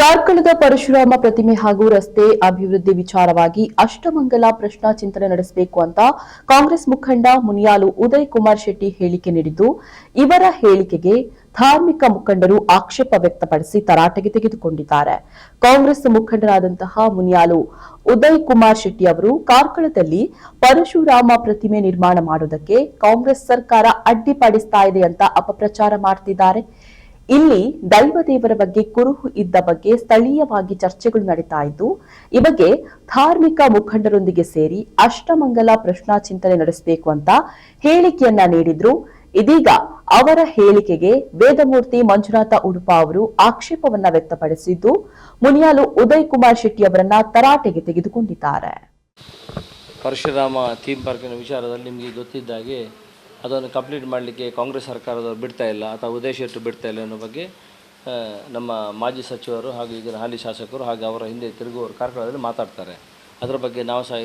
ಕಾರ್ಕಳದ ಪರಶುರಾಮ ಪ್ರತಿಮೆ ಹಾಗೂ ರಸ್ತೆ ಅಭಿವೃದ್ಧಿ ವಿಚಾರವಾಗಿ ಅಷ್ಟಮಂಗಲ ಪ್ರಶ್ನಾ ಚಿಂತನೆ ನಡೆಸಬೇಕು ಅಂತ ಕಾಂಗ್ರೆಸ್ ಮುಖಂಡ ಮುನಿಯಾಲು ಉದಯ್ ಕುಮಾರ್ ಶೆಟ್ಟಿ ಹೇಳಿಕೆ ನೀಡಿದ್ದು, ಇವರ ಹೇಳಿಕೆಗೆ ಧಾರ್ಮಿಕ ಮುಖಂಡರು ಆಕ್ಷೇಪ ವ್ಯಕ್ತಪಡಿಸಿ ತರಾಟೆಗೆ ತೆಗೆದುಕೊಂಡಿದ್ದಾರೆ. ಕಾಂಗ್ರೆಸ್ ಮುಖಂಡರಾದಂತಹ ಮುನಿಯಾಲು ಉದಯ್ ಕುಮಾರ್ ಶೆಟ್ಟಿ ಅವರು ಕಾರ್ಕಳದಲ್ಲಿ ಪರಶುರಾಮ ಪ್ರತಿಮೆ ನಿರ್ಮಾಣ ಮಾಡುವುದಕ್ಕೆ ಕಾಂಗ್ರೆಸ್ ಸರ್ಕಾರ ಅಡ್ಡಿಪಡಿಸ್ತಾ ಇದೆ ಅಂತ ಅಪಪ್ರಚಾರ ಮಾಡ್ತಿದ್ದಾರೆ. ಇಲ್ಲಿ ದೈವ ದೇವರ ಬಗ್ಗೆ ಕುರುಹು ಇದ್ದ ಬಗ್ಗೆ ಸ್ಥಳೀಯವಾಗಿ ಚರ್ಚೆಗಳು ನಡೀತಾ ಇದ್ದು, ಈ ಬಗ್ಗೆ ಧಾರ್ಮಿಕ ಮುಖಂಡರೊಂದಿಗೆ ಸೇರಿ ಅಷ್ಟಮಂಗಲ ಪ್ರಶ್ನಾ ಚಿಂತನೆ ನಡೆಸಬೇಕು ಅಂತ ಹೇಳಿಕೆಯನ್ನ ನೀಡಿದ್ರು. ಇದೀಗ ಅವರ ಹೇಳಿಕೆಗೆ ವೇದಮೂರ್ತಿ ಮಂಜುನಾಥ ಉಡುಪ ಅವರು ಆಕ್ಷೇಪವನ್ನ ವ್ಯಕ್ತಪಡಿಸಿದ್ದು, ಮುನಿಯಾಲು ಉದಯ್ ಕುಮಾರ್ ಶೆಟ್ಟಿ ಅವರನ್ನ ತರಾಟೆಗೆ ತೆಗೆದುಕೊಂಡಿದ್ದಾರೆ. ಪರಶುರಾಮ ಥೀಮ್ ಪಾರ್ಕಿನ ವಿಚಾರದಲ್ಲಿ ನಿಮಗೆ ಗೊತ್ತಿದ್ದಾಗೆ ಅದನ್ನು ಕಂಪ್ಲೀಟ್ ಮಾಡಲಿಕ್ಕೆ ಕಾಂಗ್ರೆಸ್ ಸರ್ಕಾರದವರು ಬಿಡ್ತಾ ಇಲ್ಲ, ಅಥವಾ ಉದಯ ಇಟ್ಟು ಬಿಡ್ತಾ ಇಲ್ಲ ಅನ್ನೋ ಬಗ್ಗೆ ನಮ್ಮ ಮಾಜಿ ಸಚಿವರು ಹಾಗೂ ಈಗಿನ ಹಾಲಿ ಶಾಸಕರು ಹಾಗೂ ಅವರ ಹಿಂದೆ ತಿರುಗುವವರು ಕಾರ್ಯಕ್ರಮದಲ್ಲಿ ಮಾತಾಡ್ತಾರೆ. ಅದರ ಬಗ್ಗೆ ನಾವು ಸಹ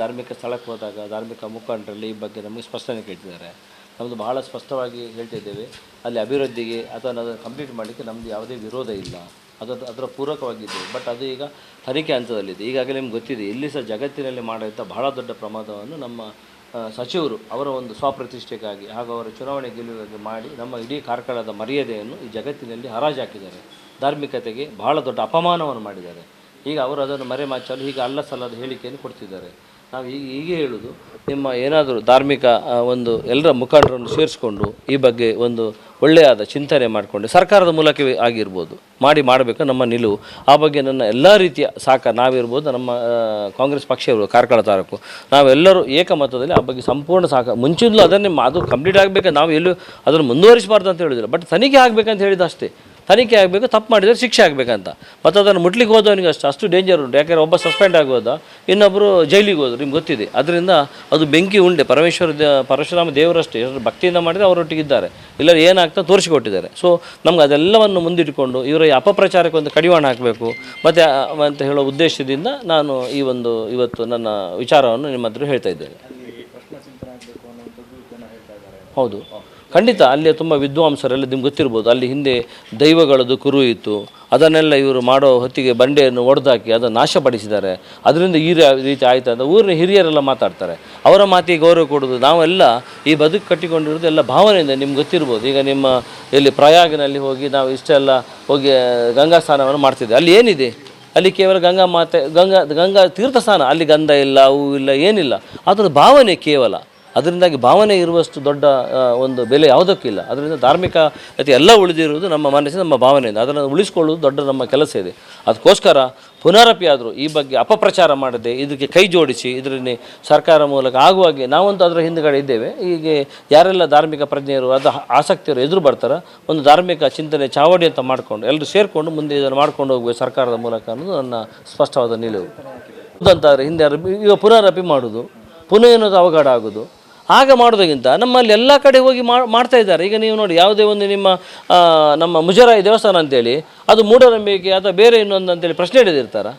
ಧಾರ್ಮಿಕ ಸ್ಥಳಕ್ಕೆ ಹೋದಾಗ, ಧಾರ್ಮಿಕ ಮುಖಂಡರಲ್ಲಿ ಈ ಬಗ್ಗೆ ನಮಗೆ ಸ್ಪಷ್ಟನೆ ಕೇಳ್ತಿದ್ದಾರೆ. ನಮ್ಮದು ಬಹಳ ಸ್ಪಷ್ಟವಾಗಿ ಹೇಳ್ತಿದ್ದೇವೆ ಅಲ್ಲಿ ಅಭಿವೃದ್ಧಿಗೆ ಅಥವಾ ಅದನ್ನು ಕಂಪ್ಲೀಟ್ ಮಾಡಲಿಕ್ಕೆ ನಮ್ಮದು ಯಾವುದೇ ವಿರೋಧ ಇಲ್ಲ. ಅದರ ಅದರ ಪೂರಕವಾಗಿದ್ದು ಬಟ್ ಅದು ಈಗ ತನಿಖೆ ಹಂತದಲ್ಲಿದೆ. ಈಗಾಗಲೇ ನಿಮ್ಗೆ ಗೊತ್ತಿದೆ, ಇಲ್ಲಿ ಸಹ ಜಗತ್ತಿನಲ್ಲಿ ಮಾಡಿದಂಥ ಬಹಳ ದೊಡ್ಡ ಪ್ರಮಾದವನ್ನು ನಮ್ಮ ಸಚಿವರು ಅವರ ಒಂದು ಸ್ವಪ್ರತಿಷ್ಠೆಗಾಗಿ ಹಾಗೂ ಅವರ ಚುನಾವಣೆ ಗೆಲುವಿಗಾಗಿ ಮಾಡಿ ನಮ್ಮ ಇಡೀ ಕಾರ್ಕಳದ ಮರ್ಯಾದೆಯನ್ನು ಈ ಜಗತ್ತಿನಲ್ಲಿ ಹರಾಜು ಹಾಕಿದ್ದಾರೆ ಧಾರ್ಮಿಕತೆಗೆ ಬಹಳ ದೊಡ್ಡ ಅಪಮಾನವನ್ನು ಮಾಡಿದ್ದಾರೆ. ಈಗ ಅವರು ಅದನ್ನು ಮರೆಮಾಚಲು ಹೀಗೆ ಅಲ್ಲ ಸಲ್ಲದ ಹೇಳಿಕೆಯನ್ನು ಕೊಡ್ತಿದ್ದಾರೆ. ನಾವು ಈಗ ಹೀಗೆ ಹೇಳುವುದು ನಿಮ್ಮ ಏನಾದರೂ ಧಾರ್ಮಿಕ ಒಂದು ಎಲ್ಲರ ಮುಖಂಡರನ್ನು ಸೇರಿಸ್ಕೊಂಡು ಈ ಬಗ್ಗೆ ಒಂದು ಒಳ್ಳೆಯದಾದ ಚಿಂತನೆ ಮಾಡಿಕೊಂಡು ಸರ್ಕಾರದ ಮೂಲಕವೇ ಆಗಿರ್ಬೋದು, ಮಾಡಿ ಮಾಡಬೇಕು ನಮ್ಮ ನಿಲುವು. ಆ ಬಗ್ಗೆ ನನ್ನ ಎಲ್ಲ ರೀತಿಯ ಸಾಕ ನಾವಿರ್ಬೋದು, ನಮ್ಮ ಕಾಂಗ್ರೆಸ್ ಪಕ್ಷ ಇರ್ಬೋದು ಕಾರ್ಕಳ ತಾಲೂಕು. ನಾವೆಲ್ಲರೂ ಏಕಮತದಲ್ಲಿ ಆ ಬಗ್ಗೆ ಸಂಪೂರ್ಣ ಸಾಕ. ಮುಂಚಿಂದಲೂ ಅದನ್ನೇ ಅದು ಕಂಪ್ಲೀಟ್ ಆಗಬೇಕು, ನಾವು ಎಲ್ಲೂ ಅದನ್ನು ಮುಂದುವರಿಸಬಾರ್ದು ಅಂತ ಹೇಳಿದಿಲ್ಲ ಬಟ್ ತನಿಖೆ ಆಗಬೇಕಂತ ಹೇಳಿದ ಅಷ್ಟೇ. ತನಿಖೆ ಆಗಬೇಕು, ತಪ್ಪು ಮಾಡಿದರೆ ಶಿಕ್ಷೆ ಆಗಬೇಕಂತ. ಮತ್ತು ಅದನ್ನು ಮುಟ್ಲಿಕ್ಕೆ ಹೋದವನಿಗೆ ಅಷ್ಟು ಅಷ್ಟು ಡೇಂಜರ್ ಉಂಟು. ಯಾಕೆಂದರೆ ಒಬ್ಬ ಸಸ್ಪೆಂಡ್ ಆಗೋದ ಇನ್ನೊಬ್ಬರು ಜೈಲಿಗೆ ಹೋದ್ರು, ನಿಮ್ಗೆ ಗೊತ್ತಿದೆ. ಅದರಿಂದ ಅದು ಬೆಂಕಿ ಉಂಡೆ. ಪರಮೇಶ್ವರ ದೇ, ಪರಶುರಾಮ ದೇವರಷ್ಟೇ. ಭಕ್ತಿಯಿಂದ ಮಾಡಿದರೆ ಅವರೊಟ್ಟಿಗಿದ್ದಾರೆ. ಇಲ್ಲ ಏನಾಗ್ತಾ ತೋರಿಸಿಕೊಟ್ಟಿದ್ದಾರೆ. ಸೊ ನಮ್ಗೆ ಅದೆಲ್ಲವನ್ನು ಮುಂದಿಟ್ಟುಕೊಂಡು ಇವರ ಅಪಪ್ರಚಾರಕ್ಕೆ ಒಂದು ಕಡಿವಾಣ ಹಾಕಬೇಕು. ಮತ್ತು ಅಂತ ಹೇಳೋ ಉದ್ದೇಶದಿಂದ ನಾನು ಈ ಒಂದು ಇವತ್ತು ನನ್ನ ವಿಚಾರವನ್ನು ನಿಮ್ಮ ಹತ್ರ ಹೇಳ್ತಾ ಇದ್ದೇನೆ. ಹೌದು. ಖಂಡಿತ ಅಲ್ಲಿ ತುಂಬ ವಿದ್ವಾಂಸರೆಲ್ಲ ನಿಮ್ಗೆ ಗೊತ್ತಿರ್ಬೋದು. ಅಲ್ಲಿ ಹಿಂದೆ ದೈವಗಳದ್ದು ಕುರು ಇತ್ತು. ಅದನ್ನೆಲ್ಲ ಇವರು ಮಾಡೋ ಹೊತ್ತಿಗೆ ಬಂಡೆಯನ್ನು ಒಡೆದಾಕಿ ಅದನ್ನು ನಾಶಪಡಿಸಿದ್ದಾರೆ. ಅದರಿಂದ ಈ ರೀತಿ ಆಯಿತು ಅಂತ ಊರಿನ ಹಿರಿಯರೆಲ್ಲ ಮಾತಾಡ್ತಾರೆ. ಅವರ ಮಾತಿಗೆ ಗೌರವ ಕೊಡೋದು ನಾವೆಲ್ಲ ಈ ಬದುಕು ಕಟ್ಟಿಕೊಂಡಿರೋದು ಎಲ್ಲ ಭಾವನೆಯಿಂದ ನಿಮ್ಗೆ ಗೊತ್ತಿರ್ಬೋದು. ಈಗ ನಿಮ್ಮ ಇಲ್ಲಿ ಪ್ರಯಾಗಿನಲ್ಲಿ ಹೋಗಿ ನಾವು ಇಷ್ಟೆಲ್ಲ ಹೋಗಿ ಗಂಗಾ ಸ್ನಾನವನ್ನು ಮಾಡ್ತಿದ್ದೆ. ಅಲ್ಲಿ ಏನಿದೆ? ಅಲ್ಲಿ ಕೇವಲ ಗಂಗಾ ಮಾತೆ ಗಂಗಾ ಗಂಗಾ ತೀರ್ಥ ಸ್ನಾನ. ಅಲ್ಲಿ ಗಂಧ ಇಲ್ಲ ಹೂ ಇಲ್ಲ ಏನಿಲ್ಲ. ಅದರ ಭಾವನೆ ಕೇವಲ. ಅದರಿಂದಾಗಿ ಭಾವನೆ ಇರುವಷ್ಟು ದೊಡ್ಡ ಒಂದು ಬೆಲೆ ಯಾವುದಕ್ಕಿಲ್ಲ. ಅದರಿಂದ ಧಾರ್ಮಿಕ ಅತಿ ಎಲ್ಲ ಉಳಿದಿರುವುದು ನಮ್ಮ ಮನಸ್ಸಿನ ನಮ್ಮ ಭಾವನೆಯಿಂದ. ಅದನ್ನು ಉಳಿಸ್ಕೊಳ್ಳೋದು ದೊಡ್ಡ ನಮ್ಮ ಕೆಲಸ ಇದೆ. ಅದಕ್ಕೋಸ್ಕರ ಪುನರಪಿ ಆದರೂ ಈ ಬಗ್ಗೆ ಅಪಪ್ರಚಾರ ಮಾಡದೆ ಇದಕ್ಕೆ ಕೈ ಜೋಡಿಸಿ, ಇದರಲ್ಲಿ ಸರ್ಕಾರ ಮೂಲಕ ಆಗುವಾಗೆ ನಾವಂತೂ ಅದರ ಹಿಂದುಗಡೆ ಇದ್ದೇವೆ. ಹೀಗೆ ಯಾರೆಲ್ಲ ಧಾರ್ಮಿಕ ಪ್ರಜ್ಞೆಯರು, ಅದು ಆಸಕ್ತಿಯರು ಎದುರು ಬರ್ತಾರೆ ಒಂದು ಧಾರ್ಮಿಕ ಚಿಂತನೆ ಚಾವಡಿ ಅಂತ ಮಾಡಿಕೊಂಡು, ಎಲ್ಲರೂ ಸೇರಿಕೊಂಡು ಮುಂದೆ ಇದನ್ನು ಮಾಡ್ಕೊಂಡು ಹೋಗುವ ಸರ್ಕಾರದ ಮೂಲಕ ಅನ್ನೋದು ನನ್ನ ಸ್ಪಷ್ಟವಾದ ನಿಲುವು. ಅಂತಾರೆ ಹಿಂದೆ ಈಗ ಪುನರಪಿ ಮಾಡೋದು ಪುನಃ ಏನದು ಅವಘಡ ಆಗೋದು? ಆಗ ಮಾಡೋದಕ್ಕಿಂತ ನಮ್ಮಲ್ಲಿ ಎಲ್ಲ ಕಡೆ ಹೋಗಿ ಮಾಡ್ತಾ ಇದ್ದಾರೆ. ಈಗ ನೀವು ನೋಡಿ ಯಾವುದೇ ಒಂದು ನಿಮ್ಮ ನಮ್ಮ ಮುಜರಾಯಿ ದೇವಸ್ಥಾನ ಅಂತೇಳಿ, ಅದು ಮೂಢನಂಬಿಕೆ ಅಥವಾ ಬೇರೆ ಇನ್ನೊಂದು ಅಂತೇಳಿ ಪ್ರಶ್ನೆ ಹಿಡಿದಿರ್ತಾರೆ?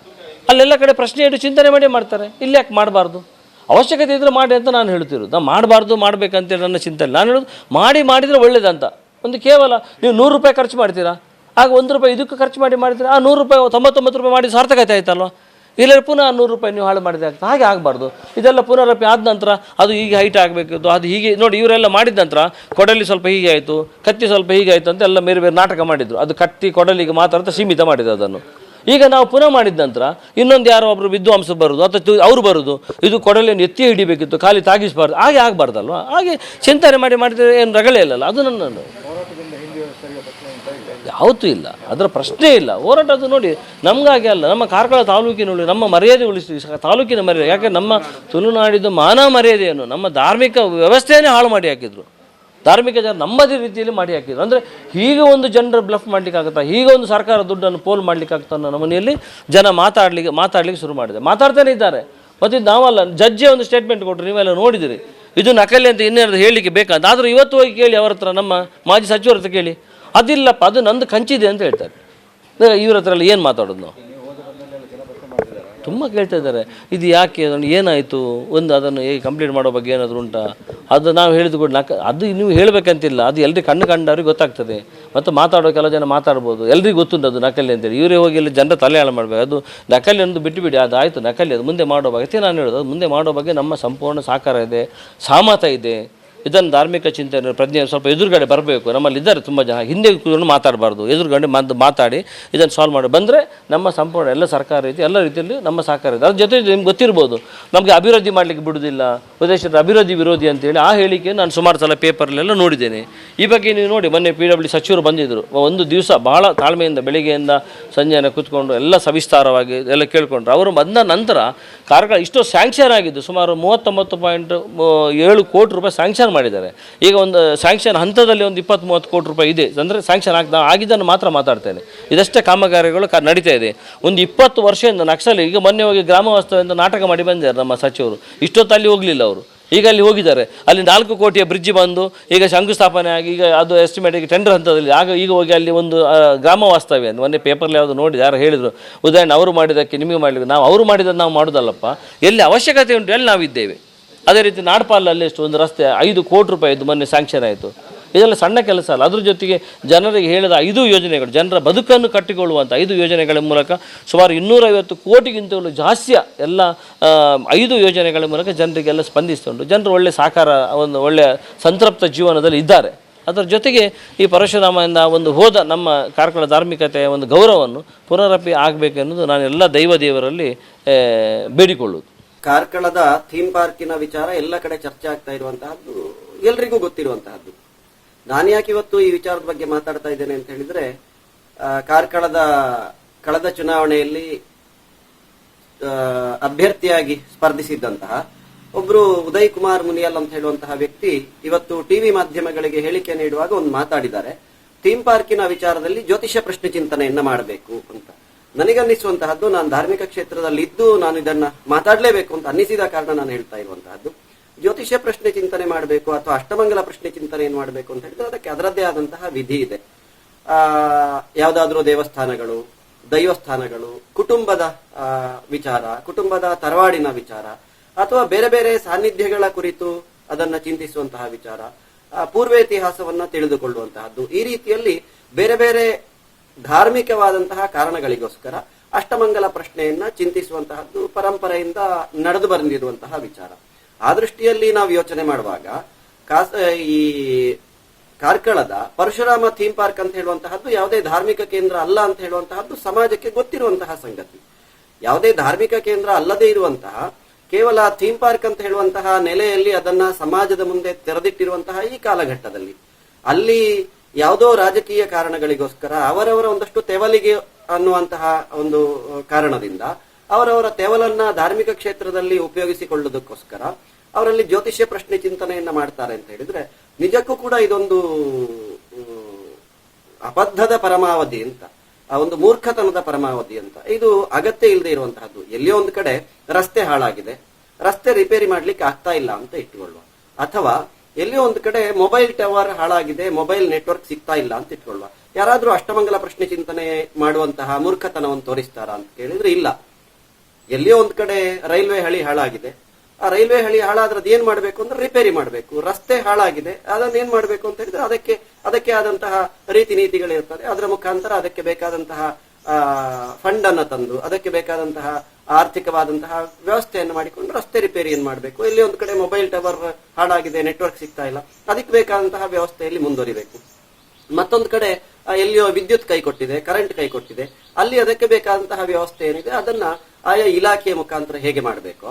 ಅಲ್ಲೆಲ್ಲ ಕಡೆ ಪ್ರಶ್ನೆ ಇಟ್ಟು ಚಿಂತನೆ ಮಾಡಿ ಮಾಡ್ತಾರೆ. ಇಲ್ಲಿ ಯಾಕೆ ಮಾಡಬಾರ್ದು? ಅವಶ್ಯಕತೆ ಇದ್ದರೆ ಮಾಡಿ ಅಂತ ನಾನು ಹೇಳ್ತಿರೋದು ನಾನು ಮಾಡಬಾರ್ದು, ಮಾಡಬೇಕಂತೇಳಿ ನನ್ನ ಚಿಂತನೆ. ನಾನು ಹೇಳೋದು ಮಾಡಿ ಮಾಡಿದರೆ ಒಳ್ಳೇದಂತ. ಒಂದು ಕೇವಲ ನೀವು ನೂರು ರೂಪಾಯಿ ಖರ್ಚು ಮಾಡ್ತೀರಾ? ಆಗ ಒಂದು ರೂಪಾಯಿ ಇದಕ್ಕೆ ಖರ್ಚು ಮಾಡಿ ಮಾಡಿದರೆ ಆ ನೂರು ರೂಪಾಯಿ, ತೊಂಬತ್ತೊಂಬತ್ತು ರೂಪಾಯಿ ಮಾಡಿ ಸಾರ್ಥಕತೆ ಆಯ್ತಲ್ವ? ಇಲ್ಲದ್ರೆ ಪುನಃ ನೂರು ರೂಪಾಯಿ ನೀವು ಹಾಳು ಮಾಡಿದ್ರೆ ಆಗ್ತದೆ. ಹಾಗೆ ಆಗಬಾರ್ದು. ಇದೆಲ್ಲ ಪುನರಪಿ ಆದ ನಂತರ ಅದು ಹೀಗೆ ಹೈಟ್ ಆಗಬೇಕಿತ್ತು. ಅದು ಹೀಗೆ, ನೋಡಿ ಇವರೆಲ್ಲ ಮಾಡಿದ ನಂತರ ಕೊಡಲಿ ಸ್ವಲ್ಪ ಹೀಗೆ ಆಯಿತು, ಕತ್ತಿ ಸ್ವಲ್ಪ ಹೀಗೆ ಆಯಿತು ಅಂತ ಎಲ್ಲ ಬೇರೆ ಬೇರೆ ನಾಟಕ ಮಾಡಿದರು. ಅದು ಕತ್ತಿ ಕೊಡಲಿಗೆ ಮಾತ್ರ ಅಂತ ಸೀಮಿತ ಮಾಡಿದೆ ಅದನ್ನು. ಈಗ ನಾವು ಪುನಃ ಮಾಡಿದ ನಂತರ ಇನ್ನೊಂದು ಯಾರೋ ಒಬ್ಬರು ವಿದ್ವಾಂಸ ಬರೋದು, ಅಥವಾ ಅವ್ರು ಬರೋದು, ಇದು ಕೊಡಲಿಯನ್ನು ಎತ್ತಿ ಹಿಡಿಬೇಕಿತ್ತು, ಖಾಲಿ ತಾಗಿಸಬಾರ್ದು. ಹಾಗೆ ಆಗಬಾರ್ದಲ್ವ? ಹಾಗೆ ಚಿಂತನೆ ಮಾಡಿ ಮಾಡಿದರೆ ಏನು ರಗಳೇ ಇಲ್ಲಲ್ಲ? ಅದು ನನ್ನ ಯಾವತ್ತೂ ಇಲ್ಲ. ಅದರ ಪ್ರಶ್ನೆ ಇಲ್ಲ. ಹೋರಾಟ ನೋಡಿ, ನಮಗಾಗಿ ಅಲ್ಲ. ನಮ್ಮ ಕಾರ್ಕಳ ತಾಲೂಕಿನಲ್ಲಿ ನಮ್ಮ ಮರ್ಯಾದೆ ಉಳಿಸಿ ತಾಲೂಕಿನ ಮರ್ಯಾದೆ. ಯಾಕೆ ನಮ್ಮ ತುಳುನಾಡಿದ್ದು ಮಾನ ಮರ್ಯಾದೆಯನ್ನು ನಮ್ಮ ಧಾರ್ಮಿಕ ವ್ಯವಸ್ಥೆಯನ್ನೇ ಹಾಳು ಮಾಡಿ ಹಾಕಿದ್ರು. ಧಾರ್ಮಿಕ ಜನ ನಮ್ಮದೇ ರೀತಿಯಲ್ಲಿ ಮಾಡಿ ಹಾಕಿದ್ರು. ಅಂದರೆ ಹೀಗೆ ಒಂದು ಜನರ ಬ್ಲಫ್ ಮಾಡ್ಲಿಕ್ಕಾಗುತ್ತಾ? ಹೀಗೆ ಒಂದು ಸರ್ಕಾರ ದುಡ್ಡನ್ನು ಪೋಲ್ ಮಾಡ್ಲಿಕ್ಕಾಗ್ತಾ ಅನ್ನೋ ನಮ್ಮನೆಯಲ್ಲಿ ಜನ ಮಾತಾಡಲಿಕ್ಕೆ, ಮಾತಾಡ್ಲಿಕ್ಕೆ ಶುರು ಮಾಡಿದೆ. ಮಾತಾಡ್ತಾನೆ ಇದ್ದಾರೆ. ಮತ್ತು ಇದು ನಾವಲ್ಲ. ಜಡ್ಜೆ ಒಂದು ಸ್ಟೇಟ್ಮೆಂಟ್ ಕೊಟ್ಟರು ನೀವೆಲ್ಲ ನೋಡಿದಿರಿ. ಇದು ನಕಲಿ ಅಂತ ಇನ್ನೇನಾದ್ರು ಹೇಳಲಿಕ್ಕೆ ಬೇಕಾದ ಆದರೂ ಇವತ್ತು ಹೋಗಿ ಕೇಳಿ ಅವರ ಹತ್ರ ನಮ್ಮ ಮಾಜಿ ಸಚಿವರ ಹತ್ರ ಕೇಳಿ. ಅದಿಲ್ಲಪ್ಪ, ಅದು ನಂದು ಕಂಚಿದೆ ಅಂತ ಹೇಳ್ತಾರೆ. ಇವ್ರ ಹತ್ರ ಎಲ್ಲ ಏನು ಮಾತಾಡೋದು ನಾವು? ತುಂಬ ಕೇಳ್ತಾ ಇದ್ದಾರೆ. ಇದು ಯಾಕೆ ಅದನ್ನು ಏನಾಯಿತು? ಒಂದು ಅದನ್ನು ಹೇಗೆ ಕಂಪ್ಲೀಟ್ ಮಾಡೋ ಬಗ್ಗೆ ಏನಾದರೂ ಉಂಟಾ? ಅದು ನಾವು ಹೇಳಿದ ಕೂಡ ನಕ ಅದು ನೀವು ಹೇಳಬೇಕಂತಿಲ್ಲ. ಅದು ಎಲ್ರಿಗೆ ಕಣ್ಣು ಕಂಡವ್ರಿಗೆ ಗೊತ್ತಾಗ್ತದೆ. ಮತ್ತು ಮಾತಾಡೋ ಕೆಲವು ಜನ ಮಾತಾಡ್ಬೋದು. ಎಲ್ರಿಗೂ ಗೊತ್ತುಂಟು ಅದು ನಕಲಿ ಅಂತೇಳಿ ಇವರೇ ಹೋಗಿ ಇಲ್ಲಿ ಜನರ ತಲೆ ಹಾಳು ಮಾಡಬೇಕು. ಅದು ನಕಲಿ ಒಂದು ಬಿಟ್ಟುಬಿಡಿ. ಅದು ಆಯಿತು, ನಕಲಿ ಅದು. ಮುಂದೆ ಮಾಡೋ ಬಗ್ಗೆ ನಾನು ಹೇಳೋದು. ಅದು ಮುಂದೆ ಮಾಡೋ ಬಗ್ಗೆ ನಮ್ಮ ಸಂಪೂರ್ಣ ಸಹಕಾರ ಇದೆ. ಸಾಮತ ಇದೆ. ಇದನ್ನು ಧಾರ್ಮಿಕ ಚಿಂತನೆ, ಪ್ರಜ್ಞೆ ಸ್ವಲ್ಪ ಎದುರುಗಡೆ ಬರಬೇಕು. ನಮ್ಮಲ್ಲಿ ಇದ್ದಾರೆ ತುಂಬ ಜನ. ಹಿಂದೆ ಕೂತ್ಕೊಂಡು ಮಾತಾಡಬಾರ್ದು. ಎದುರುಗಡೆ ಮಾತು ಮಾತಾಡಿ ಇದನ್ನು ಸಾಲ್ವ್ ಮಾಡಿ. ಬಂದರೆ ನಮ್ಮ ಸಂಪೂರ್ಣ ಎಲ್ಲ ಸರ್ಕಾರ ರೀತಿ, ಎಲ್ಲ ರೀತಿಯಲ್ಲಿ ನಮ್ಮ ಸಹಕಾರ ಇದೆ. ಅದ್ರ ಜೊತೆ ನಿಮ್ಗೆ ಗೊತ್ತಿರ್ಬೋದು, ನಮಗೆ ಅಭಿವೃದ್ಧಿ ಮಾಡಲಿಕ್ಕೆ ಬಿಡುವುದಿಲ್ಲ ಉದ್ದೇಶದ ಅಭಿವೃದ್ಧಿ ವಿರೋಧಿ ಅಂತೇಳಿ ಆ ಹೇಳಿಕೆ ನಾನು ಸುಮಾರು ಸಲ ಪೇಪರ್ಲೆಲ್ಲ ನೋಡಿದ್ದೇನೆ. ಈ ಬಗ್ಗೆ ನೀವು ನೋಡಿ, ಮೊನ್ನೆ ಪಿ ಡಬ್ಲ್ಯೂ ಸಚಿವರು ಬಂದಿದ್ದರು ಒಂದು ದಿವಸ ಬಹಳ ತಾಳ್ಮೆಯಿಂದ ಬೆಳಿಗ್ಗೆಯಿಂದ ಸಂಜೆನ ಕೂತ್ಕೊಂಡು ಎಲ್ಲ ಸವಿಸ್ತಾರವಾಗಿ ಎಲ್ಲ ಕೇಳಿಕೊಂಡ್ರು. ಅವರು ಬಂದ ನಂತರ ಕಾರ್ಗಳ ಇಷ್ಟು ಸ್ಯಾಂಕ್ಷನ್ ಆಗಿದ್ದು, ಸುಮಾರು ಮೂವತ್ತೊಂಬತ್ತು ಪಾಯಿಂಟ್ ಏಳು ಕೋಟಿ ರೂಪಾಯಿ ಸ್ಯಾಂಕ್ಷನ್ ಮಾಡಿದ್ದಾರೆ. ಈಗ ಒಂದು ಸ್ಯಾಂಕ್ಷನ್ ಹಂತದಲ್ಲಿ ಒಂದು ಇಪ್ಪತ್ತು ಮೂವತ್ತು ಕೋಟಿ ರೂಪಾಯಿ ಇದೆ. ಅಂದರೆ ಸ್ಯಾಂಕ್ಷನ್ ಆಗ್ತಾ ಆಗಿದ್ದನ್ನು ಮಾತ್ರ ಮಾತಾಡ್ತೇನೆ ಇದಷ್ಟೇ ಕಾಮಗಾರಿಗಳು ಕ, ನಡೀತಾ ಇದೆ. ಒಂದು ಇಪ್ಪತ್ತು ವರ್ಷದಿಂದ ನಕ್ಸಲ್, ಈಗ ಮೊನ್ನೆ ಹೋಗಿ ಗ್ರಾಮ ವಾಸ್ತವ್ಯದಿಂದ ನಾಟಕ ಮಾಡಿ ಬಂದಿದ್ದಾರೆ ನಮ್ಮ ಸಚಿವರು. ಇಷ್ಟೊತ್ತು ಅಲ್ಲಿ ಹೋಗಲಿಲ್ಲ ಅವರು. ಈಗ ಅಲ್ಲಿ ಹೋಗಿದ್ದಾರೆ. ಅಲ್ಲಿ ನಾಲ್ಕು ಕೋಟಿಯ ಬ್ರಿಡ್ಜ್ ಬಂದು, ಈಗ ಶಂಕುಸ್ಥಾಪನೆ ಆಗಿ, ಈಗ ಅದು ಎಸ್ಟಿಮೇಟಿಗೆ ಟೆಂಡರ್ ಹಂತದಲ್ಲಿ, ಆಗ ಈಗ ಹೋಗಿ ಅಲ್ಲಿ ಒಂದು ಗ್ರಾಮ ವಾಸ್ತವ್ಯ ಮೊನ್ನೆ ಪೇಪರ್ಲಿ ಯಾವುದು ನೋಡಿ, ಯಾರು ಹೇಳಿದರು ಉದಾಹರಣೆ ಅವರು ಮಾಡಿದ್ದಕ್ಕೆ ನಿಮಗೆ ಮಾಡಲಿಕ್ಕೆ, ನಾವು ಅವರು ಮಾಡಿದ್ದನ್ನು ನಾವು ಮಾಡೋದಲ್ಲಪ್ಪ ಎಲ್ಲಿ ಅವಶ್ಯಕತೆ ಉಂಟು, ಎಲ್ಲಿ ನಾವಿದ್ದೇವೆ? ಅದೇ ರೀತಿ ನಾಡ್ಪಾಲಲ್ಲಿ ಎಷ್ಟು ಒಂದು ರಸ್ತೆ, ಐದು ಕೋಟಿ ರೂಪಾಯಿದು ಮೊನ್ನೆ ಸ್ಯಾಂಕ್ಷನ್ ಆಯಿತು. ಇದೆಲ್ಲ ಸಣ್ಣ ಕೆಲಸ ಅಲ್ಲ, ಅದ್ರ ಜೊತೆಗೆ ಜನರಿಗೆ ಹೇಳಿದ ಐದು ಯೋಜನೆಗಳು, ಜನರ ಬದುಕನ್ನು ಕಟ್ಟಿಕೊಳ್ಳುವಂಥ ಐದು ಯೋಜನೆಗಳ ಮೂಲಕ ಸುಮಾರು ಇನ್ನೂರೈವತ್ತು ಕೋಟಿಗಿಂತಲೂ ಜಾಸ್ತಿಯ ಎಲ್ಲ ಐದು ಯೋಜನೆಗಳ ಮೂಲಕ ಜನರಿಗೆಲ್ಲ ಸ್ಪಂದಿಸ್ತುಂಟು ಜನರು ಒಳ್ಳೆಯ ಸಾಕಾರ, ಒಂದು ಒಳ್ಳೆಯ ಸಂತೃಪ್ತ ಜೀವನದಲ್ಲಿ ಇದ್ದಾರೆ. ಅದರ ಜೊತೆಗೆ ಈ ಪರಶುರಾಮಯಿಂದ ಒಂದು ಹೋದ ನಮ್ಮ ಕಾರ್ಕಳ ಧಾರ್ಮಿಕತೆಯ ಒಂದು ಗೌರವವನ್ನು ಪುನರಪಿ ಆಗಬೇಕೆನ್ನುವುದು ನಾನು ಎಲ್ಲ ದೈವ ದೇವರಲ್ಲಿ ಬೇಡಿಕೊಳ್ಳುವುದು. ಕಾರ್ಕಳದ ಥೀಮ್ ಪಾರ್ಕಿನ ವಿಚಾರ ಎಲ್ಲ ಕಡೆ ಚರ್ಚೆ ಆಗ್ತಾ ಇರುವಂತಹದ್ದು, ಎಲ್ರಿಗೂ ಗೊತ್ತಿರುವಂತಹದ್ದು. ನಾನು ಯಾಕೆ ಇವತ್ತು ಈ ವಿಚಾರದ ಬಗ್ಗೆ ಮಾತಾಡ್ತಾ ಇದ್ದೇನೆ ಅಂತ ಹೇಳಿದ್ರೆ ಕಾರ್ಕಳದ ಕಳೆದ ಚುನಾವಣೆಯಲ್ಲಿ ಅಭ್ಯರ್ಥಿಯಾಗಿ ಸ್ಪರ್ಧಿಸಿದ್ದಂತಹ ಒಬ್ರು ಉದಯ್ ಕುಮಾರ್ ಮುನಿಯಲ್ ಅಂತ ಹೇಳುವಂತಹ ವ್ಯಕ್ತಿ ಇವತ್ತು ಟಿವಿ ಮಾಧ್ಯಮಗಳಿಗೆ ಹೇಳಿಕೆ ನೀಡುವಾಗ ಒಂದು ಮಾತಾಡಿದ್ದಾರೆ. ಥೀಮ್ ಪಾರ್ಕಿನ ವಿಚಾರದಲ್ಲಿ ಜ್ಯೋತಿಷ್ಯ ಪ್ರಶ್ನೆ ಚಿಂತನೆಯನ್ನ ಮಾಡಬೇಕು ಅಂತ. ನನಗನ್ನಿಸುವಂತಹದ್ದು, ನಾನು ಧಾರ್ಮಿಕ ಕ್ಷೇತ್ರದಲ್ಲಿ ಇದ್ದು ನಾನು ಇದನ್ನ ಮಾತಾಡಲೇಬೇಕು ಅಂತ ಅನ್ನಿಸಿದ ಕಾರಣ ನಾನು ಹೇಳ್ತಾ ಇರುವಂತಹದ್ದು. ಜ್ಯೋತಿಷ್ಯ ಪ್ರಶ್ನೆ ಚಿಂತನೆ ಮಾಡಬೇಕು ಅಥವಾ ಅಷ್ಟಮಂಗಲ ಪ್ರಶ್ನೆ ಚಿಂತನೆ ಏನ್ ಮಾಡಬೇಕು ಅಂತ ಹೇಳಿದ್ರೆ ಅದಕ್ಕೆ ಅದರದ್ದೇ ಆದಂತಹ ವಿಧಿ ಇದೆ. ಆ, ಯಾವ್ದಾದ್ರೂ ದೇವಸ್ಥಾನಗಳು, ದೈವಸ್ಥಾನಗಳು, ಕುಟುಂಬದ ವಿಚಾರ, ಕುಟುಂಬದ ತರವಾಡಿನ ವಿಚಾರ, ಅಥವಾ ಬೇರೆ ಬೇರೆ ಸಾನ್ನಿಧ್ಯಗಳ ಕುರಿತು ಅದನ್ನ ಚಿಂತಿಸುವಂತಹ ವಿಚಾರ ಪೂರ್ವೇತಿಹಾಸವನ್ನ ತಿಳಿದುಕೊಳ್ಳುವಂತಹದ್ದು. ಈ ರೀತಿಯಲ್ಲಿ ಬೇರೆ ಬೇರೆ ಧಾರ್ಮಿಕವಾದಂತಹ ಕಾರಣಗಳಿಗೋಸ್ಕರ ಅಷ್ಟಮಂಗಲ ಪ್ರಶ್ನೆಯನ್ನ ಚಿಂತಿಸುವಂತಹದ್ದು ಪರಂಪರೆಯಿಂದ ನಡೆದು ಬಂದಿರುವಂತಹ ವಿಚಾರ. ಆ ದೃಷ್ಟಿಯಲ್ಲಿ ನಾವು ಯೋಚನೆ ಮಾಡುವಾಗ ಈ ಕಾರ್ಕಳದ ಪರಶುರಾಮ ಥೀಮ್ ಪಾರ್ಕ್ ಅಂತ ಹೇಳುವಂತಹದ್ದು ಯಾವುದೇ ಧಾರ್ಮಿಕ ಕೇಂದ್ರ ಅಲ್ಲ ಅಂತ ಹೇಳುವಂತಹದ್ದು ಸಮಾಜಕ್ಕೆ ಗೊತ್ತಿರುವಂತಹ ಸಂಗತಿ. ಯಾವುದೇ ಧಾರ್ಮಿಕ ಕೇಂದ್ರ ಅಲ್ಲದೇ ಇರುವಂತಹ, ಕೇವಲ ಥೀಮ್ ಪಾರ್ಕ್ ಅಂತ ಹೇಳುವಂತಹ ನೆಲೆಯಲ್ಲಿ ಅದನ್ನ ಸಮಾಜದ ಮುಂದೆ ತೆರೆದಿಟ್ಟಿರುವಂತಹ ಈ ಕಾಲಘಟ್ಟದಲ್ಲಿ. ಅಲ್ಲಿ ಯಾವುದೋ ರಾಜಕೀಯ ಕಾರಣಗಳಿಗೋಸ್ಕರ ಅವರವರ ಒಂದಷ್ಟು ತೆವಲಿಗೆ ಅನ್ನುವಂತಹ ಒಂದು ಕಾರಣದಿಂದ ಅವರವರ ತೆವಲನ್ನ ಧಾರ್ಮಿಕ ಕ್ಷೇತ್ರದಲ್ಲಿ ಉಪಯೋಗಿಸಿಕೊಳ್ಳುವುದಕ್ಕೋಸ್ಕರ ಅವರಲ್ಲಿ ಜ್ಯೋತಿಷ್ಯ ಪ್ರಶ್ನೆ ಚಿಂತನೆಯನ್ನ ಮಾಡ್ತಾರೆ ಅಂತ ಹೇಳಿದ್ರೆ ನಿಜಕ್ಕೂ ಕೂಡ ಇದೊಂದು ಅಬದ್ಧದ ಪರಮಾವಧಿ ಅಂತ, ಆ, ಒಂದು ಮೂರ್ಖತನದ ಪರಮಾವಧಿ ಅಂತ. ಇದು ಅಗತ್ಯ ಇಲ್ಲದೆ ಇರುವಂತಹದ್ದು. ಎಲ್ಲಿಯೋ ಒಂದು ಕಡೆ ರಸ್ತೆ ಹಾಳಾಗಿದೆ. ರಸ್ತೆ ರಿಪೇರಿ ಮಾಡ್ಲಿಕ್ಕೆ ಆಗ್ತಾ ಇಲ್ಲ ಅಂತ ಇಟ್ಟುಕೊಳ್ಳುವ. ಅಥವಾ ಎಲ್ಲಿಯೋ ಒಂದು ಕಡೆ ಮೊಬೈಲ್ ಟವರ್ ಹಾಳಾಗಿದೆ ಮೊಬೈಲ್ ನೆಟ್ವರ್ಕ್ ಸಿಗ್ತಾ ಇಲ್ಲ ಅಂತ ಇಟ್ಕೊಳ್ಳುವ. ಯಾರಾದ್ರೂ ಅಷ್ಟಮಂಗಲ ಪ್ರಶ್ನೆ ಚಿಂತನೆ ಮಾಡುವಂತಹ ಮೂರ್ಖತನವನ್ನು ತೋರಿಸ್ತಾರಾ ಅಂತ ಕೇಳಿದ್ರೆ ಇಲ್ಲ. ಎಲ್ಲಿಯೋ ಒಂದ್ ಕಡೆ ರೈಲ್ವೆ ಹಳಿ ಹಾಳಾಗಿದೆ. ಆ ರೈಲ್ವೆ ಹಳಿ ಹಾಳಾದ್ರೆ ಏನ್ ಮಾಡ್ಬೇಕು ಅಂದ್ರೆ ರಿಪೇರಿ ಮಾಡಬೇಕು. ರಸ್ತೆ ಹಾಳಾಗಿದೆ, ಅದನ್ನ ಏನ್ ಮಾಡಬೇಕು ಅಂತ ಹೇಳಿದ್ರೆ ಅದಕ್ಕೆ ಅದಕ್ಕೆ ಆದಂತಹ ರೀತಿ ನೀತಿಗಳಿರ್ತದೆ ಅದರ ಮುಖಾಂತರ ಅದಕ್ಕೆ ಬೇಕಾದಂತಹ ಫಂಡ್ ಅನ್ನ ತಂದು, ಅದಕ್ಕೆ ಬೇಕಾದಂತಹ ಆರ್ಥಿಕವಾದಂತಹ ವ್ಯವಸ್ಥೆಯನ್ನು ಮಾಡಿಕೊಂಡು ರಸ್ತೆ ರಿಪೇರಿಯನ್ನು ಮಾಡಬೇಕು? ಇಲ್ಲಿ ಒಂದು ಕಡೆ ಮೊಬೈಲ್ ಟವರ್ ಹಾಳಾಗಿದೆ ನೆಟ್ವರ್ಕ್ ಸಿಗ್ತಾ ಇಲ್ಲ. ಅದಕ್ಕೆ ಬೇಕಾದಂತಹ ವ್ಯವಸ್ಥೆಯಲ್ಲಿ ಮುಂದುವರಿಬೇಕು. ಮತ್ತೊಂದು ಕಡೆ ಎಲ್ಲಿಯೋ ವಿದ್ಯುತ್ ಕೈ ಕೊಟ್ಟಿದೆ ಕರೆಂಟ್ ಕೈ ಕೊಟ್ಟಿದೆ. ಅಲ್ಲಿ ಅದಕ್ಕೆ ಬೇಕಾದಂತಹ ವ್ಯವಸ್ಥೆ ಏನಿದೆ, ಅದನ್ನ ಆಯಾ ಇಲಾಖೆಯ ಮುಖಾಂತರ ಹೇಗೆ ಮಾಡಬೇಕು?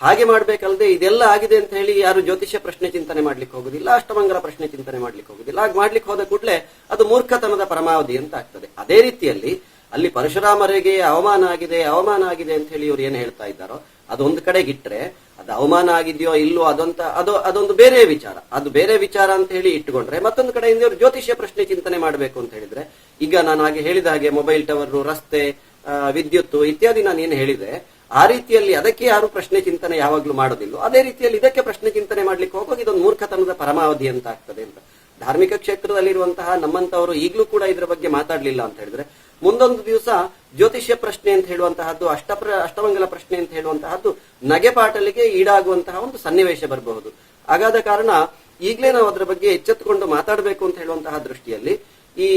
ಹಾಗೆ ಮಾಡಬೇಕಲ್ಲದೆ ಇದೆಲ್ಲ ಆಗಿದೆ ಅಂತ ಹೇಳಿ ಯಾರು ಜ್ಯೋತಿಷ್ಯ ಪ್ರಶ್ನೆ ಚಿಂತನೆ ಮಾಡ್ಲಿಕ್ಕೆ ಹೋಗುದಿಲ್ಲ, ಅಷ್ಟಮಂಗಲ ಪ್ರಶ್ನೆ ಚಿಂತನೆ ಮಾಡ್ಲಿಕ್ಕೆ ಹೋಗುದಿಲ್ಲ. ಹಾಗೆ ಮಾಡ್ಲಿಕ್ಕೆ ಹೋದ ಕೂಡಲೇ ಅದು ಮೂರ್ಖತನದ ಪರಮಾವಧಿ ಅಂತ ಆಗ್ತದೆ. ಅದೇ ರೀತಿಯಲ್ಲಿ ಅಲ್ಲಿ ಪರಶುರಾಮರಿಗೆ ಅವಮಾನ ಆಗಿದೆ ಅವಮಾನ ಆಗಿದೆ ಅಂತ ಹೇಳಿ ಇವ್ರು ಏನ್ ಹೇಳ್ತಾ ಇದ್ದಾರೋ, ಅದೊಂದು ಕಡೆಗಿಟ್ರೆ, ಅದು ಅವಮಾನ ಆಗಿದೆಯೋ ಇಲ್ಲೋ ಅದಂತ, ಅದು, ಅದೊಂದು ಬೇರೆ ವಿಚಾರ. ಅದು ಬೇರೆ ವಿಚಾರ ಅಂತ ಹೇಳಿ ಇಟ್ಟುಕೊಂಡ್ರೆ, ಮತ್ತೊಂದು ಕಡೆ ಇವರು ಜ್ಯೋತಿಷ್ಯ ಪ್ರಶ್ನೆ ಚಿಂತನೆ ಮಾಡಬೇಕು ಅಂತ ಹೇಳಿದ್ರೆ, ಈಗ ನಾನು ಹಾಗೆ ಹೇಳಿದ ಹಾಗೆ ಮೊಬೈಲ್ ಟವರ್, ರಸ್ತೆ ವಿದ್ಯುತ್ ಇತ್ಯಾದಿ ನಾನು ಏನು ಹೇಳಿದೆ, ಆ ರೀತಿಯಲ್ಲಿ ಅದಕ್ಕೆ ಯಾರು ಪ್ರಶ್ನೆ ಚಿಂತನೆ ಯಾವಾಗ್ಲೂ ಮಾಡೋದಿಲ್ಲ ಅದೇ ರೀತಿಯಲ್ಲಿ ಇದಕ್ಕೆ ಪ್ರಶ್ನೆ ಚಿಂತನೆ ಮಾಡ್ಲಿಕ್ಕೆ ಹೋಗುವಾಗ ಇದೊಂದು ಮೂರ್ಖತನದ ಪರಮಾವಧಿ ಅಂತ ಆಗ್ತದೆ ಅಂತ. ಧಾರ್ಮಿಕ ಕ್ಷೇತ್ರದಲ್ಲಿರುವಂತಹ ನಮ್ಮಂತವರು ಈಗಲೂ ಕೂಡ ಇದರ ಬಗ್ಗೆ ಮಾತಾಡ್ಲಿಲ್ಲ ಅಂತ ಹೇಳಿದ್ರೆ ಮುಂದೊಂದು ದಿವಸ ಜ್ಯೋತಿಷ್ಯ ಪ್ರಶ್ನೆ ಅಂತ ಹೇಳುವಂತಹದ್ದು ಅಷ್ಟಪ್ರ ಅಷ್ಟಮಂಗಲ ಪ್ರಶ್ನೆ ಅಂತ ಹೇಳುವಂತಹದ್ದು ನಗೆಪಾಟಲಿಗೆ ಈಡಾಗುವಂತಹ ಒಂದು ಸನ್ನಿವೇಶ ಬರಬಹುದು. ಹಾಗಾದ ಕಾರಣ ಈಗಲೇ ನಾವು ಅದರ ಬಗ್ಗೆ ಎಚ್ಚೆತ್ತುಕೊಂಡು ಮಾತಾಡಬೇಕು ಅಂತ ಹೇಳುವಂತಹ ದೃಷ್ಟಿಯಲ್ಲಿ ಈ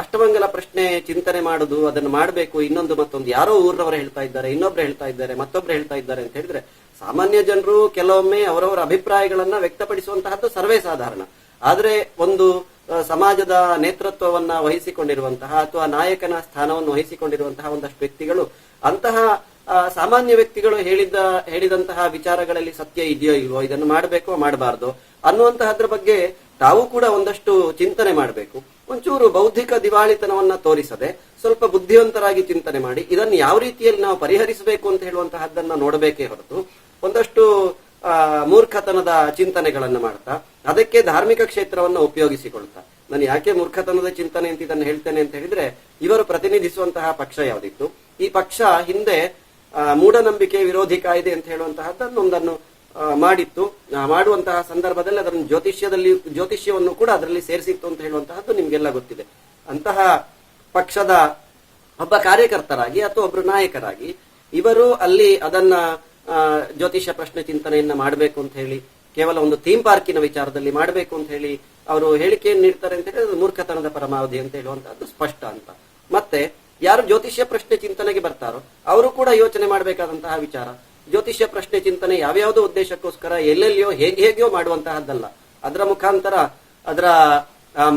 ಅಷ್ಟಮಂಗಲ ಪ್ರಶ್ನೆ ಚಿಂತನೆ ಮಾಡುದು, ಅದನ್ನು ಮಾಡಬೇಕು, ಇನ್ನೊಂದು ಮತ್ತೊಂದು ಯಾರೋ ಊರವರು ಹೇಳ್ತಾ ಇದ್ದಾರೆ, ಇನ್ನೊಬ್ರು ಹೇಳ್ತಾ ಇದ್ದಾರೆ, ಮತ್ತೊಬ್ರು ಹೇಳ್ತಾ ಇದ್ದಾರೆ ಅಂತ ಹೇಳಿದ್ರೆ ಸಾಮಾನ್ಯ ಜನರು ಕೆಲವೊಮ್ಮೆ ಅವರವರ ಅಭಿಪ್ರಾಯಗಳನ್ನ ವ್ಯಕ್ತಪಡಿಸುವಂತಹದ್ದು ಸರ್ವೇ ಸಾಧಾರಣ. ಆದ್ರೆ ಒಂದು ಸಮಾಜದ ನೇತೃತ್ವವನ್ನ ವಹಿಸಿಕೊಂಡಿರುವಂತಹ ಅಥವಾ ನಾಯಕನ ಸ್ಥಾನವನ್ನು ವಹಿಸಿಕೊಂಡಿರುವಂತಹ ಒಂದಷ್ಟು ವ್ಯಕ್ತಿಗಳು, ಅಂತಹ ಸಾಮಾನ್ಯ ವ್ಯಕ್ತಿಗಳು ಹೇಳಿದ, ಹೇಳಿದಂತಹ ವಿಚಾರಗಳಲ್ಲಿ ಸತ್ಯ ಇದೆಯೋ ಇಲ್ವೋ, ಇದನ್ನು ಮಾಡಬೇಕೋ ಮಾಡಬಾರ್ದು ಅನ್ನುವಂತಹದ್ರ ಬಗ್ಗೆ ತಾವು ಕೂಡ ಒಂದಷ್ಟು ಚಿಂತನೆ ಮಾಡಬೇಕು. ಒಂಚೂರು ಬೌದ್ಧಿಕ ದಿವಾಳಿತನವನ್ನ ತೋರಿಸದೆ ಸ್ವಲ್ಪ ಬುದ್ಧಿವಂತರಾಗಿ ಚಿಂತನೆ ಮಾಡಿ, ಇದನ್ನು ಯಾವ ರೀತಿಯಲ್ಲಿ ನಾವು ಪರಿಹರಿಸಬೇಕು ಅಂತ ಹೇಳುವಂತಹದ್ದನ್ನ ನೋಡಬೇಕೇ ಹೊರತು ಒಂದಷ್ಟು ಮೂರ್ಖತನದ ಚಿಂತನೆಗಳನ್ನು ಮಾಡ್ತಾ ಅದಕ್ಕೆ ಧಾರ್ಮಿಕ ಕ್ಷೇತ್ರವನ್ನು ಉಪಯೋಗಿಸಿಕೊಳ್ತಾ. ನಾನು ಯಾಕೆ ಮೂರ್ಖತನದ ಚಿಂತನೆ ಅಂತ ಇದನ್ನು ಹೇಳ್ತೇನೆ ಅಂತ ಹೇಳಿದ್ರೆ ಇವರು ಪ್ರತಿನಿಧಿಸುವಂತಹ ಪಕ್ಷ ಯಾವುದಿತ್ತು? ಈ ಪಕ್ಷ ಹಿಂದೆ ಮೂಢನಂಬಿಕೆ ವಿರೋಧಿ ಕಾಯ್ದೆ ಅಂತ ಹೇಳುವಂತಹದ್ದನ್ನು ಒಂದನ್ನು ಆ, ಮಾಡಿತ್ತು. ಮಾಡುವಂತಹ ಸಂದರ್ಭದಲ್ಲಿ ಅದನ್ನು ಜ್ಯೋತಿಷ್ಯದಲ್ಲಿ ಜ್ಯೋತಿಷ್ಯವನ್ನು ಕೂಡ ಅದರಲ್ಲಿ ಸೇರಿಸಿತ್ತು ಅಂತ ಹೇಳುವಂತಹದ್ದು ನಿಮ್ಗೆಲ್ಲ ಗೊತ್ತಿದೆ. ಅಂತಹ ಪಕ್ಷದ ಒಬ್ಬ ಕಾರ್ಯಕರ್ತರಾಗಿ ಅಥವಾ ಒಬ್ರು ನಾಯಕರಾಗಿ ಇವರು ಅಲ್ಲಿ ಅದನ್ನ ಜ್ಯೋತಿಷ್ಯ ಪ್ರಶ್ನೆ ಚಿಂತನೆಯನ್ನ ಮಾಡಬೇಕು ಅಂತ ಹೇಳಿ, ಕೇವಲ ಒಂದು ಥೀಮ್ ಪಾರ್ಕಿನ ವಿಚಾರದಲ್ಲಿ ಮಾಡಬೇಕು ಅಂತ ಹೇಳಿ ಅವರು ಹೇಳಿಕೆಯನ್ನು ನೀಡ್ತಾರೆ ಅಂತ ಹೇಳಿದ್ರೆ ಮೂರ್ಖತನದ ಪರಮಾವಧಿ ಅಂತ ಹೇಳುವಂತಹದ್ದು ಸ್ಪಷ್ಟ ಅಂತ. ಮತ್ತೆ ಯಾರು ಜ್ಯೋತಿಷ್ಯ ಪ್ರಶ್ನೆ ಚಿಂತನೆಗೆ ಬರ್ತಾರೋ, ಅವರು ಕೂಡ ಯೋಚನೆ ಮಾಡಬೇಕಾದಂತಹ ವಿಚಾರ. ಜ್ಯೋತಿಷ್ಯ ಪ್ರಶ್ನೆ ಚಿಂತನೆ ಯಾವ್ಯಾವುದೋ ಉದ್ದೇಶಕ್ಕೋಸ್ಕರ ಎಲ್ಲೆಲ್ಲಿಯೋ ಹೇಗೆ ಹೇಗೆಯೋ ಮಾಡುವಂತಹದ್ದಲ್ಲ. ಅದರ ಮುಖಾಂತರ ಅದರ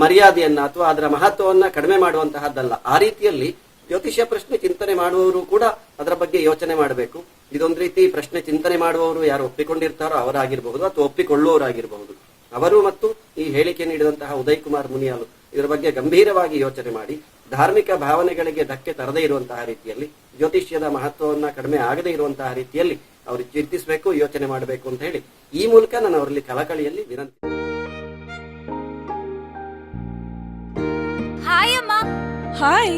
ಮರ್ಯಾದೆಯನ್ನ ಅಥವಾ ಅದರ ಮಹತ್ವವನ್ನ ಕಡಿಮೆ ಮಾಡುವಂತಹದ್ದಲ್ಲ. ಆ ರೀತಿಯಲ್ಲಿ ಜ್ಯೋತಿಷ್ಯ ಪ್ರಶ್ನೆ ಚಿಂತನೆ ಮಾಡುವವರು ಕೂಡ ಅದರ ಬಗ್ಗೆ ಯೋಚನೆ ಮಾಡಬೇಕು. ಇದೊಂದು ರೀತಿ ಪ್ರಶ್ನೆ ಚಿಂತನೆ ಮಾಡುವವರು ಯಾರು ಒಪ್ಪಿಕೊಂಡಿರ್ತಾರೋ ಅವರಾಗಿರಬಹುದು ಅಥವಾ ಒಪ್ಪಿಕೊಳ್ಳುವವರಾಗಿರಬಹುದು. ಅವರು ಮತ್ತು ಈ ಹೇಳಿಕೆ ನೀಡಿದಂತಹ ಉದಯ್ ಕುಮಾರ್ ಮುನಿಯಾಲು ಇದರ ಬಗ್ಗೆ ಗಂಭೀರವಾಗಿ ಯೋಚನೆ ಮಾಡಿ ಧಾರ್ಮಿಕ ಭಾವನೆಗಳಿಗೆ ಧಕ್ಕೆ ತರದೇ ಇರುವಂತಹ ರೀತಿಯಲ್ಲಿ ಜ್ಯೋತಿಷ್ಯದ ಮಹತ್ವವನ್ನ ಕಡಿಮೆ ಆಗದೇ ಇರುವಂತಹ ರೀತಿಯಲ್ಲಿ ಅವರು ಚಿಂತಿಸಬೇಕು ಯೋಚನೆ ಮಾಡಬೇಕು ಅಂತ ಹೇಳಿ ಈ ಮೂಲಕ ನಾನು ಅವರಲ್ಲಿ ಕಳಕಳಿಯಲ್ಲಿ ವಿನಂತಿ ಹಾಯ್ ಅಮ್ಮ. ಹಾಯ್